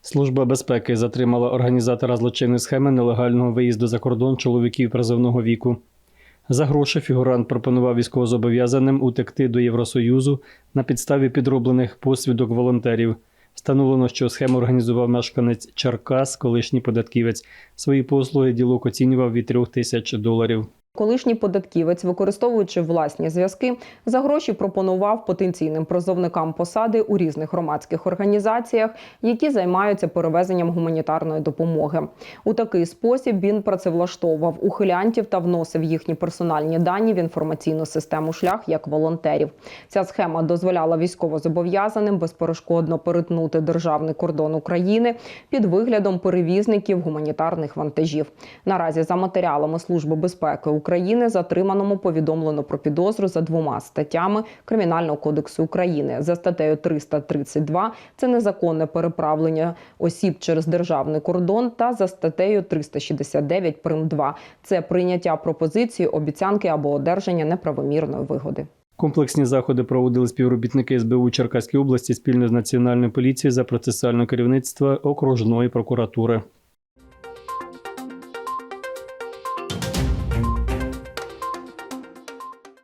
Служба безпеки затримала організатора злочинної схеми нелегального виїзду за кордон чоловіків призовного віку. За гроші фігурант пропонував військовозобов'язаним утекти до Євросоюзу на підставі підроблених посвідок волонтерів. Встановлено, що схему організував мешканець Черкас, колишній податківець. Свої послуги ділок оцінював від трьох тисяч доларів. Колишній податківець, використовуючи власні зв'язки, за гроші пропонував потенційним призовникам посади у різних громадських організаціях, які займаються перевезенням гуманітарної допомоги. У такий спосіб він працевлаштовував ухилянтів та вносив їхні персональні дані в інформаційну систему шлях як волонтерів. Ця схема дозволяла військовозобов'язаним безперешкодно перетнути державний кордон України під виглядом перевізників гуманітарних вантажів. Наразі за матеріалами Служби безпеки України затриманому повідомлено про підозру за двома статтями Кримінального кодексу України за статтею 332 – це незаконне переправлення осіб через державний кордон, та за статтею 369 прим. 2 – це прийняття пропозиції, обіцянки або одержання неправомірної вигоди. Комплексні заходи проводили співробітники СБУ Черкаської області спільно з Національною поліцією за процесуальне керівництво окружної прокуратури.